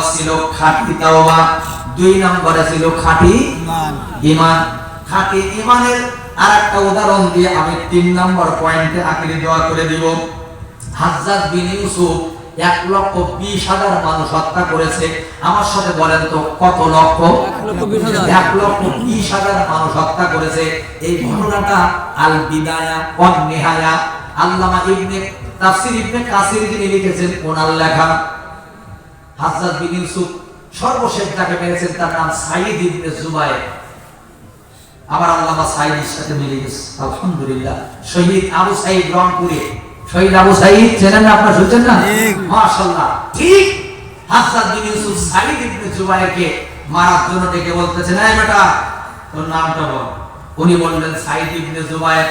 Number ছিল খাঁটি তাওবা দুই নম্বরে ছিল খাঁটি ইমান খাঁটি ইমানের আর একটা উদাহরণ দিয়ে আমি তিন নম্বর পয়েন্টে আখিরি দোয়া করে দিব। হাজ্জাজ বিন ইউসুফ এক লক্ষ বিশ হাজার মানুষ হত্যা করেছে। আমার সাথে বলেন তো কত লক্ষ। এক লক্ষ বিশ হাজার মানুষ হত্যা করেছে। এই ঘটনাটা আল বিদায়া ওয়ান নিহায়া আল্লামা ইবনে তাফসির ইবনে কাসির যিনি লিখেছেন ওনার লেখা। হাজ্জাজ বিন ইউসুফ সর্বশেষ যাকে মেরেছেন তার নাম সাইদ ইবনে জুবায়ের আবার আল্লামা সাইদের সাথে মিলে গেছে। আলহামদুলিল্লাহ। শহীদ আবু সাইদ রংপুরে। শহীদ আবু সাইদ চেনেন না আপনারা শুনছেন না। মাশাআল্লাহ। ঠিক হাসান বিন ইউসুফ সাইদ ইবনে জুবাইরকে মারার জন্য ডেকে বলতেছেন এই বেটা তোর নামটা বল। উনি বললেন সাইদ ইবনে জুবাইর।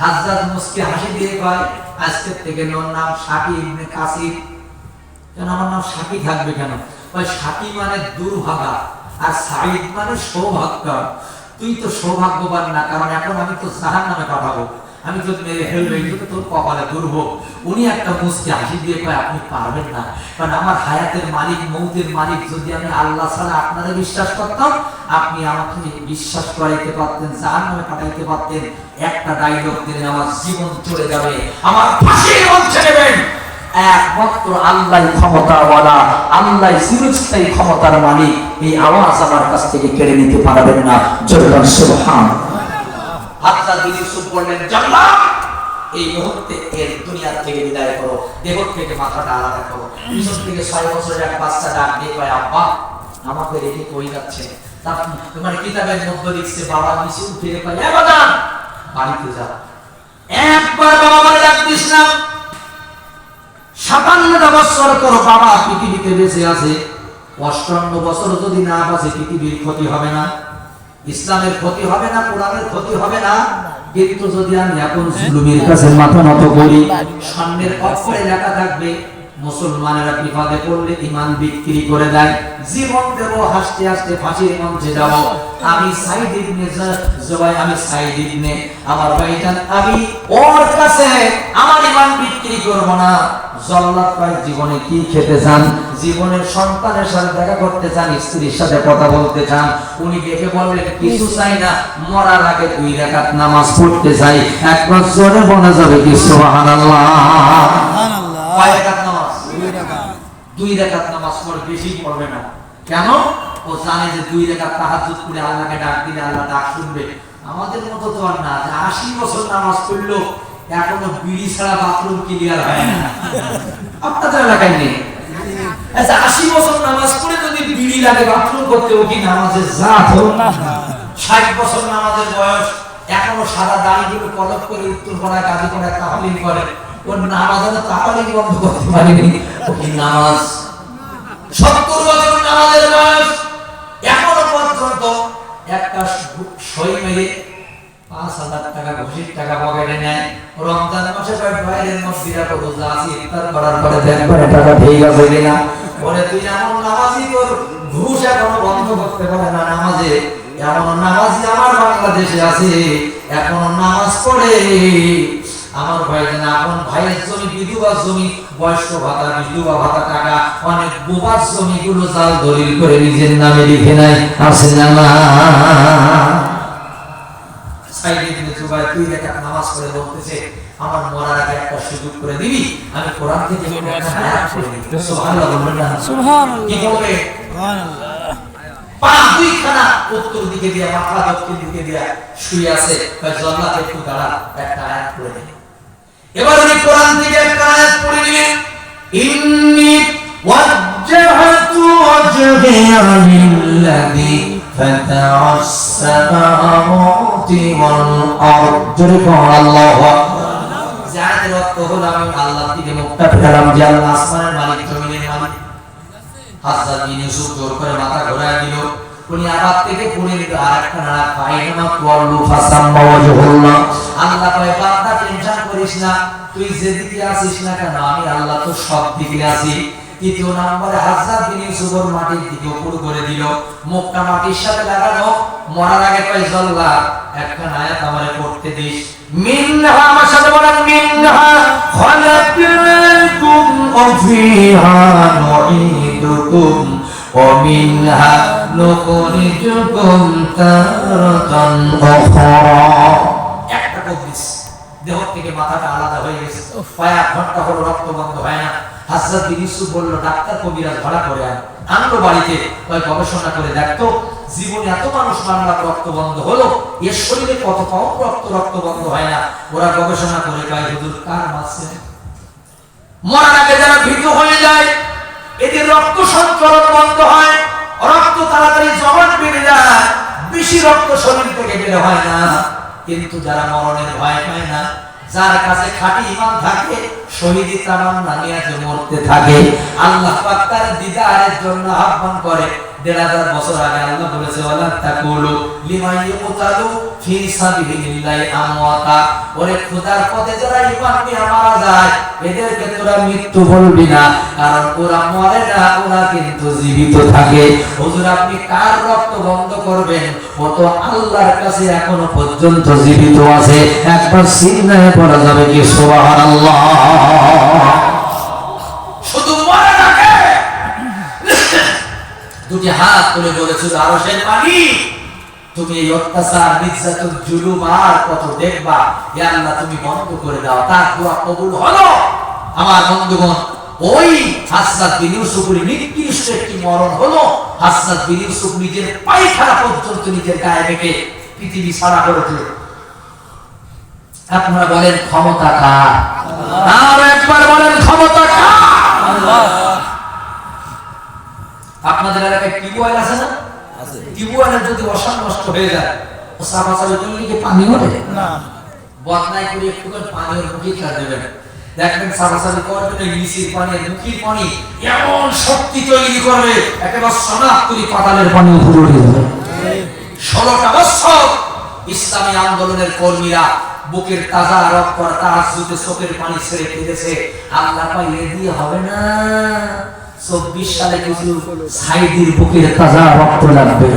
হাজ্জাজ মুসকি হাসি দিয়ে কয় আজকে থেকে ওর নাম শাকি ইবনে কাসির কেন? আমার নাম থাকবে কেন? ওই মানে দুর্ভাগা, আর মানে সৌভাগ্য। তুই তো সৌভাগ্যবান না, কারণ এখন আমি তো জাহান নামে পাঠাবো। আমি মেরে তোর কপালে দুর্ভোগ। উনি একটা মুসকে হাসি দিয়ে কয়, আপনি পারবেন না। কারণ আমার হায়াতের মালিক, মৌতের মালিক, যদি আমি আল্লাহ ছাড়া আপনারা বিশ্বাস করতাম, আপনি আমাকে বিশ্বাস করাইতে পারতেন জাহান নামে পাঠাইতে পারতেন। একটা ডায়লগ দিলে আমার জীবন চলে যাবে। আমার ফাঁসির একমাত্র আল্লাহ ক্ষমতা বলা আল্লাহ চিরস্থায়ী ক্ষমতার মালিক। এই আওয়াজ আমার কাছ থেকে কেড়ে নিতে পারবেন না। জোরদার সুবহান। আলাদা করো। থেকে ছয় বছরের এক বাচ্চা ডাক আব্বা, আমাকে কই যাচ্ছে? তোমার কিতাবের মধ্যে লিখছে বাবা বাড়িতে যা। একবার বাবা ডাক দিস না। সাতান্নটা বছর বাবা পৃথিবীতে বেঁচে আছে। অষ্টান্ন বছর যদি না বাঁচে, পৃথিবীর ক্ষতি হবে না। ইসলামের ক্ষতি হবে না, কোরআনের ক্ষতি হবে না। কিন্তু যদি আমি এখন জুলুমের কাছে মাথা নত করি, সামনের অক্ষরে লেখা থাকবে, মুসলমানেরা বিপদে পড়লে ইমান বিক্রি করে দেয়। জীবন দেব, হাসতে হাসতে ফাঁসির মঞ্চে যাব। আমি জবাই আমি আমার ভাইজান আমি ওর কাছে আমার ইমান বিক্রি করব না। জল্লাদ ভাই জীবনে কি খেতে চান? জীবনের সন্তানের সাথে দেখা করতে চান স্ত্রীর সাথে কথা বলতে চান। উনি দেখে বললেন কিছু চাই না মরার আগে দুই রাকাত নামাজ পড়তে চাই। একবার জোরে বলা যাবে কি সুবহানাল্লাহ? কয় রাকাত নামাজ? দুই রাকাত নামাজ পড়ে বেশি পড়বে না। কেন? ও জানে যে দুই রাকাত তাহাজ্জুদ করে আল্লাহকে ডাক দিলে আল্লাহ ডাক শুনবে। আমাদের মতো তো আর না যে আশি বছর নামাজ পড়ল এখনও বিড়ি ছাড়া বাথরুম ক্লিয়ার হয় না। আপনাদের এলাকায় নেই? আচ্ছা আশি বছর নামাজ পড়ে যদি বিড়ি লাগে বাথরুম করতে, ও কি নামাজের জাত? হোক ষাট বছর নামাজের বয়স, এখনও সাদা দাড়িগুলো কলক করে উত্তর পড়ায় কাজী করে তাহলিম করে। ওর নামাজের তাহলিম বন্ধ করতে পারেনি ও নামাজ? সত্তর বছর নামাজের বয়স, এখনও পর্যন্ত একটা সই মেরে পাঁচ হাজার টাকা ঘুষির টাকা পকেটে নেয়। রমজান মাসে বাইরের মসজিদে রোজা আছে, ইফতার করার পরে দেখবেন টাকা ঠিক আছে কিনা বলে, তুই এমন নামাজি তোর ঘুষ এখনও বন্ধ করতে পারে না নামাজে। এমন নামাজি আমার বাংলাদেশে আছে, এখনও নামাজ পড়ে। আমার ভাই জানা আপন ভাইয়ের জমি বিধবা জমি, বয়স্ক ভাতা, বিধবা ভাতা টাকা, অনেক বোবার জমি গুলো জাল দলিল করে নিজের নামে লিখে নাই আছে না না সাইডে দিলে জুবাই তুই নামাজ পড়ে বলতেছে আমার মরার আগে একটা সুযোগ করে দিবি আমি কোরআন থেকে আয়াত পড়ে দিই সুবহানাল্লাহ বলবেন না। সুবহানাল্লাহ। কি বলবে সুবহানাল্লাহ। পা দুইখানা উত্তর দিকে দিয়া মাথা দক্ষিণ দিকে দিয়া শুয়ে আছে জল্লাদ একটু দাঁড়া একটা আয়াত পড়ে দে এবার উনি কোরআন থেকে একটা আয়াত পড়ে দিলেন ইন্নি ওয়াজ্জাহতু ওয়াজহিয়া লিল্লাযী ফেরালাম যে আল্লাহ আসিস না কেন আমি আল্লাহ তো সব দিকে আছি দ্বিতীয় নম্বরে হাজরাত বিন ইউসুফর মাটির দিকে উপর করে দিল। মুখটা মাটির সাথে লাগানো মরার আগে কয় একটা আয়াত আমারে পড়তে দিস। মিনহা আমার সাথে মিনহা খলাকনাকুম ফিহা নুঈদুকুম ওয়া মিনহা তারাতান উখরা। একটা কবজিস দেহ থেকে মাথাটা আলাদা হয়ে গেছে। পায়া ঘণ্টা হলো রক্ত বন্ধ হয় না। হাসরাত বিন ইউসুফ বলল, ডাক্তার কবিরাজ ধরা করে আন। আনলো বাড়িতে ওই গবেষণা করে দেখতো, জীবনে এত মানুষ মারলাম রক্ত বন্ধ হলো এর শরীরে কত কম রক্ত রক্ত বন্ধ হয় না। ওরা গবেষণা করে কয়, হুজুর, কার মাসে মরার আগে যারা ভীত হয়ে যায়, এদের রক্ত সঞ্চালন বন্ধ হয়, রক্ত তাড়াতাড়ি জমাট বেড়ে যায়, বেশি রক্ত শরীর থেকে বের হয় না। কিন্তু যারা মরণের ভয় পায় না যার কাছে খাঁটি ইমান থাকে, শহীদি মরতে থাকে, আল্লাহ পাক তার দিদারের জন্য আহ্বান করে মৃত্যু বলবি না, কারণ ওরা মরে না, ওরা কিন্তু জীবিত থাকে। হুজুর, আপনি কার রক্ত বন্ধ করবেন? ও তো আল্লাহর কাছে এখনও পর্যন্ত জীবিত আছে। একবার সিগনালে পড়া যাবে কি শুধু মরে থাকে দুটি হাত তুলে বলেছিল আরও সে পানি। তুমি এই অত্যাচার নির্যাতন জুলুম আর কত দেখবা? এ আল্লাহ তুমি বন্ধ করে দাও। তার দোয়া কবুল হলো। আমার বন্ধুগণ ওই হাসনাত বিন ইউসুফের নিকৃষ্ট একটি মরণ হলো। হাসনাত বিন ইউসুফ নিজের পায়খানা পর্যন্ত নিজের গায়ে রেখে পৃথিবী সারা করে দিল। আপনারা বলেন ক্ষমতা কার? আর একবার বলেন ক্ষমতা কার? আপনাদের এলাকায় টিউবওয়েল আছে না? আছে। টিউবওয়েলের যদি অসান নষ্ট হয়ে যায় ও সাবাসাবি করলে কি পানি ওঠে? না। বদনাই করে একটু করে পানি মুখে খেলা দেবেন। দেখবেন সাবাসাবি করার জন্য ইলিশের পানি মুখির পানি এমন শক্তি তৈরি করবে একেবারে সনাতনী পাতালের পানি উপরে উঠে যাবে ষোলোটা বছর ইসলামী আন্দোলনের কর্মীরা বুকের তাজা রক্ত তাহাজুদে চোখের পানি ছেড়ে কেঁদেছে আল্লাহ পাই এ দিয়ে হবে না। চব্বিশ সালে কিছু সাইদির বুকের তাজা রক্ত লাগবে।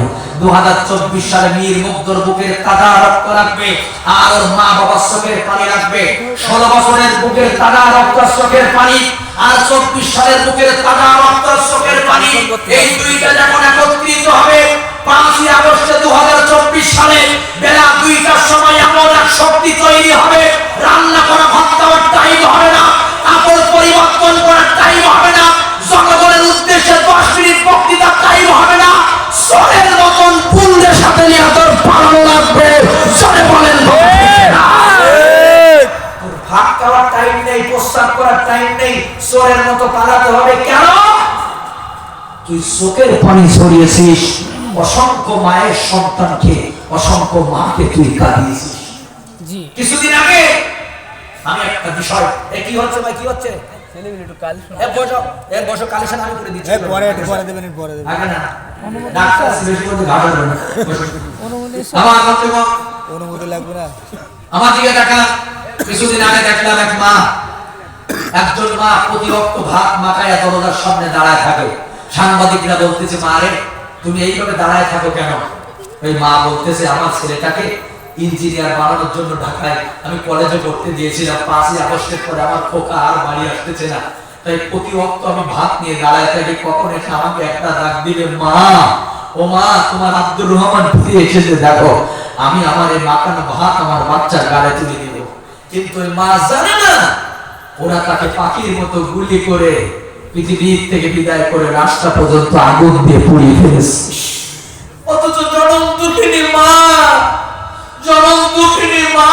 দু হাজার চব্বিশ সালে মীর মুগ্ধর বুকের তাজা রক্ত লাগবে। আর ওর মা বাবার চোখের পানি লাগবে। ষোলো বছরের বুকের তাজা রক্ত চোখের পানি, আর চব্বিশ সালের বুকের তাজা রক্ত চোখের পানি। এই দুইটা যখন একত্রিত হবে, পাঁচই আগস্টে দু হাজার চব্বিশ সালে বেলা দুইটার সময় এমন এক শক্তি তৈরি হবে। রান্না করা, ভাত খাওয়ার টাইম হবে না। কাপড় পরিবর্তন করার টাইম হবে না। জনগণের উদ্দেশ্যে দশ মিনিট বক্তৃতার টাইম হবে না। সরের মতন পুন্ডের সাথে নিয়ে পালানো লাগবে। সরে বলেন ভাত খাওয়ার টাইম নেই প্রস্তাব করার টাইম নেই সরের মতো পালাতে হবে কেন? তুই চোখের পানি ছড়িয়েছিস অসংখ্য মায়ের সন্তানকে অসংখ্য মাকে তুই কাঁদিয়েছিস। জি। কিছুদিন আগে আমি একটা বিষয় এ কি হচ্ছে ভাই কি হচ্ছে? একটু কাল এ বসো এ বসো কালেকশন আমি করে দিচ্ছি। পরে একটু পরে দেবেন পরে দেবেন। আগে না ডাক্তার আছে, বেশি করে ঘাবড়াবে না। বসো। অনুমতি অনুমতি লাগবে না। আমার দিকে দেখা কিছুদিন আগে দেখলাম এক মা একজন মা প্রতিরক্ত ভাত মাখায় দরজার সামনে দাঁড়ায় থাকে। সাংবাদিকরা বলতেছে মা রে তুমি এইভাবে দাঁড়ায় থাকো কেন? ওই মা বলতেছে আমার ছেলেটাকে ইঞ্জিনিয়ার বানানোর জন্য ঢাকায় আমি কলেজে পড়তে দিয়েছিলাম। পাঁচই আগস্টের পরে আমার খোকা আর বাড়ি আসতেছে না। তাই প্রতি অক্ত আমি ভাত নিয়ে দাঁড়ায় থাকি। কখন এসে আমাকে একটা ডাক দিবে, মা, ও মা, তোমার আব্দুর রহমান ফিরে এসেছে, দেখো, আমি আমার এই মাখানো ভাত আমার বাচ্চার গালে তুলে দিব। কিন্তু ওই মা জানে না, ওরা তাকে পাখির মতো গুলি করে পৃথিবীর থেকে বিদায় করে রাস্তা পর্যন্ত আগুন দিয়ে পুড়িয়ে ফেলেছে। অথচ জনম দুঃখিনীর মা। জনম দুঃখিনীর মা।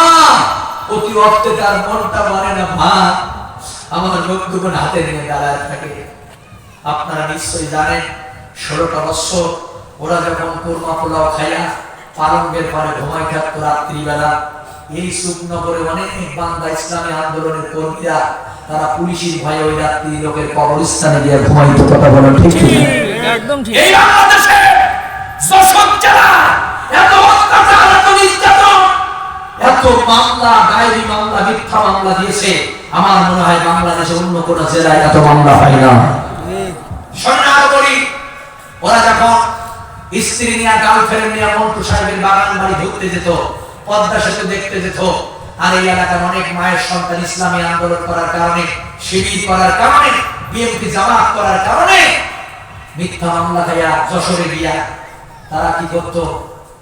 অতি অর্থে তার মনটা মানে না ভাত আমার বন্ধুগণ হাতে নিয়ে দাঁড়ায় থাকে। আপনারা নিশ্চয়ই জানেন ষোলোটা বৎসর ওরা যখন কোরমা পোলাও খাইয়া পালঙ্গের পরে ঘুমাই থাকতো রাত্রিবেলা এই সুখনগরে অনেক বান্দা ইসলামী আন্দোলনের কর্মীরা তারা পুলিশের ভয়ে ওই রাত্রি লোকের কবরস্থানে গিয়ে ঘুমাইতো। কথা বলেন ঠিক একদম ঠিক। এই বাংলাদেশে যশোর জেলা এত অত্যাচার এত নির্যাতন এত মামলা, ডায়েরি মামলা, মিথ্যা মামলা দিয়েছে। আমার মনে হয় বাংলাদেশে অন্য কোন জেলায় এত মামলা হয় না। ওরা যখন স্ত্রী নিয়ে গার্লফ্রেন্ড নিয়ে মন্টু সাহেবের বাগান বাড়ি ঘুরতে যেত, পদ্মা সেতু দেখতে যেত, আর এই এলাকার অনেক মায়ের সন্তান ইসলামী আন্দোলন করার কারণে, শিবির করার কারণে বিএনপি জামাত করার কারণে মিথ্যা মামলা খাইয়া যশোরে গিয়া তারা কি করতো?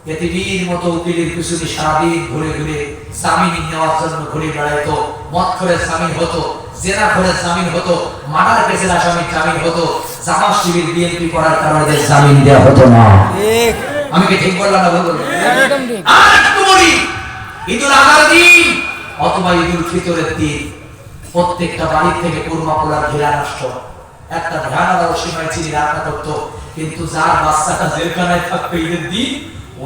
পৃথিবীর মতো উকিলের পিছনে সারাদিন ঘুরে ঘুরে জামিন নেওয়ার জন্য ঘুরে বেড়াইতো মদ করে হতো জেনা করে হতো মার্ডার কেসের আসামি জামিন হতো জামাত শিবির বিএনপি করার কারণে জামিন দেওয়া হতো না। আমি কি ঠিক বললাম না ভুল বললাম? একদম ঠিক। আর একটু বলি ঈদুল আজহার দিন অথবা ঈদুল ফিতরের দিন প্রত্যেকটা বাড়ি থেকে কুরমা পোলার ঘেরা একটা ভয়ানক সীমায় চিনি রান্না করতো কিন্তু যার বাচ্চাটা জেলখানায় থাকতো ঈদের দিন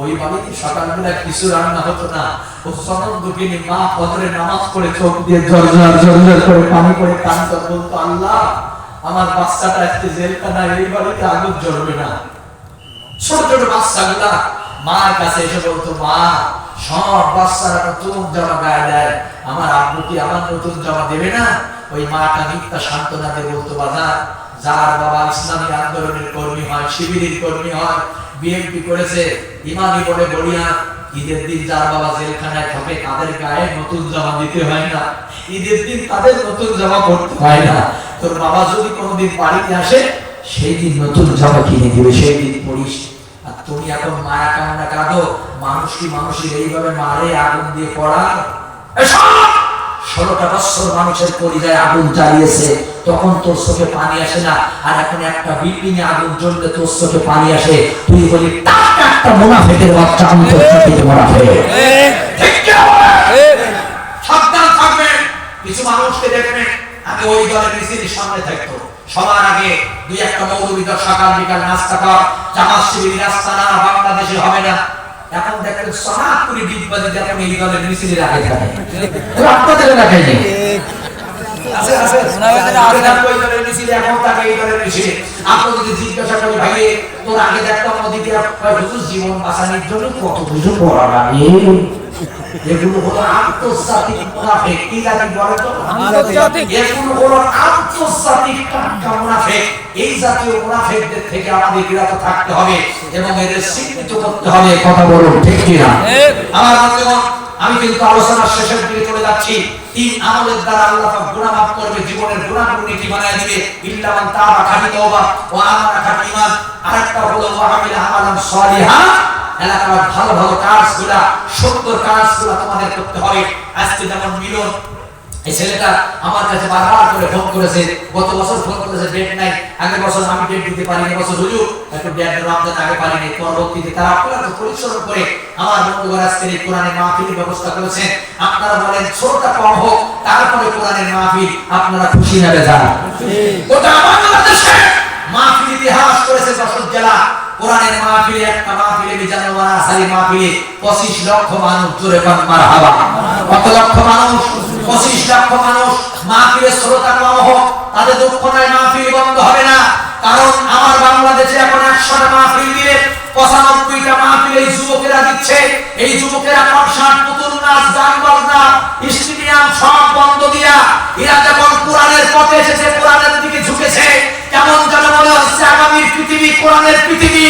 ওই বাড়িতে সকালবেলা কিছু রান্না হতো না। ও সনদ মা ফজরে নামাজ পড়ে চোখ দিয়ে জর্জর জর্জর করে পানি করে কান্ত বলতো, আল্লাহ, আমার বাচ্চাটা আজকে জেলখানায়, এই বাড়িতে আগুন জ্বলবে না। ছোট ছোট বাচ্চাগুলা মার কাছে এসে বলতো, মা, সব বাচ্চারা নতুন জামা গায়ে দেয়। আমার আব্বু কি আমার নতুন জামা দেবে না? ওই মাটা মিথ্যা সান্ত্বনা দিয়ে বলতো বাধা যার বাবা ইসলামী আন্দোলনের কর্মী হয়, শিবিরের কর্মী হয় বিএনপি করেছে ইমানি বলে বলিয়া ঈদের দিন যার বাবা জেলখানায় থাকে, তাদের গায়ে নতুন জামা দিতে হয় না। ঈদের দিন তাদের নতুন জামা পড়তে হয় না। তোর বাবা যদি কোনোদিন বাড়িতে আসে, সেই দিন নতুন জামা কিনে দিবে, সেই দিন পড়িস আর তুমি এখন মায়া কান্না কাঁদো মানুষ কি মানুষের এইভাবে মারে, আগুন দিয়ে পড়া ষোলোটা বছর মানুষের পরিযায় আগুন জ্বালিয়েছে, তখন তোর চোখে পানি আসে না, আর এখন একটা বিল্ডিং এ আগুন জ্বললে তোর চোখে পানি আসে। তুই বলি বাচ্চা বলে? সাবধান থাকবেন কিছু মানুষকে আগে ওই দলের সামনে থাকতো সবার আগে দুই একটা সকাল বিকাল নাস্তা কর জামাত শিবির রাস্তা না, বাংলাদেশে হবে না। এখন দেখেন সনাত করে ডিগবাজি দেখেন এই দলের থাকে তো আপনাদের এলাকায় নেই আছে আপনি যদি জিজ্ঞাসা করি ভাই তোর আগে দেখতাম নদীতে হুজুর জীবন বাঁচানোর জন্য কত কিছু করা লাগে এগুলো হলো আন্তর্জাতিক মুনাফিক কি জাতি বলে তো? আন্তর্জাতিক? এগুলো হলো আন্তর্জাতিক টাটকা মুনাফিক এই জাতীয় মুনাফিকদের থেকে আমাদের বিরত থাকতে হবে এবং এদের স্বীকৃত করতে হবে কথা বলুন ঠিক কিনা? আমার বন্ধুগণ আমি কিন্তু আলোচনার শেষের দিকে চলে যাচ্ছি। তিন আমলের দ্বারা আল্লাহ পাক গুনাহ মাফ করবে জীবনের গুনাহগুলো নীতি বানায় দিবে। ইল্লা মান তাবা খালি তওবা ওয়া আমানা খালি ঈমান। আরেকটা হলো ওয়া আমিলা আমালান সালিহা। এলাকার ভালো ভালো কাজগুলা তোমাদের করতে হবে। আজকে যেমন মিলন এই ছেলেটা আমার কাছে বারবার করে ফোন করেছে গত বছর ফোন করেছে ডেট নাই আগের বছর আমি ডেট দিতে পারিনি বছর হুজুর একটু রমজান আগে পারিনি। পরবর্তীতে তারা আপনারা পরিশ্রম করে আমার আজকের এই কোরআনের মাহফিলের ব্যবস্থা করেছেন। আপনারা বলেন ছোটটা কম হোক তারপরে কোরআনের মাহফিল আপনারা খুশি নেবে যান। গোটা বাংলাদেশে মাহফিল ইতিহাস করেছে যশোর জেলা। কোরআনের মাহফিলে একটা মাহফিলে মাহফিলে 25 লক্ষ মানুষ মারহাবা। কত লক্ষ মানুষ? 25 লক্ষ মানুষ। মাহফিলে শ্রোতা হোক, তাদের দুঃখ নাই মাহফিল বন্ধ হবে না। কারণ আমার বাংলাদেশে এখন 100টা মাহফিল দিলে 95টা মাহফিল এই যুবকেরা দিচ্ছে। এই যুবকেরা পুতুল নাচ, গান বাজনা, স্টেডিয়াম সব বন্ধ দিয়া, এরা যখন কোরআনের পথে এসেছে, কোরআনের দিকে ঝুঁকেছে, কেমন যেন মনে হচ্ছে কোরআনের পৃথিবী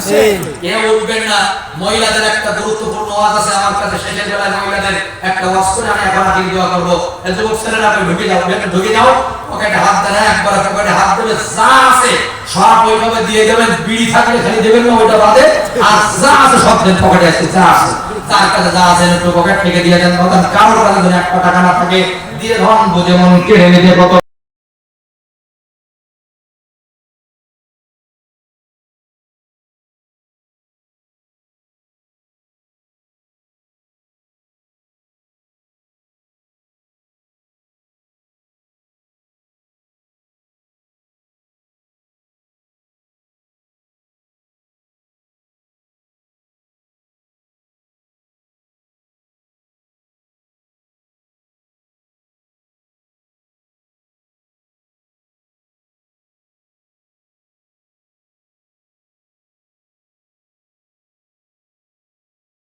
আছে। কেউ উঠবেন না। মহিলাদের একটা গুরুত্বপূর্ণ ওয়াজ আছে আমার কাছে। শেষের বেলায় মহিলাদের একটা ওয়াজ করে আমি এখন আগে দোয়া করব। যুবক ছেলেরা আপনি ঢুকে যাও ভেতরে ঢুকে যাও। পকেটে হাত দেয় একবার পকেটে হাত দেবে যা আছে সব ওইভাবে দিয়ে দেবেন। বিড়ি থাকলে খালি দেবেন না ওইটা বাদে আর যা আছে সব দেন পকেটে আছে যা আছে। তার কাছে যা আছে একটু পকেট থেকে দিয়ে দেন। কারোর কাছে যদি একটা টাকা না থাকে দিয়ে ধন বুঝে মন কেড়ে নিতে কত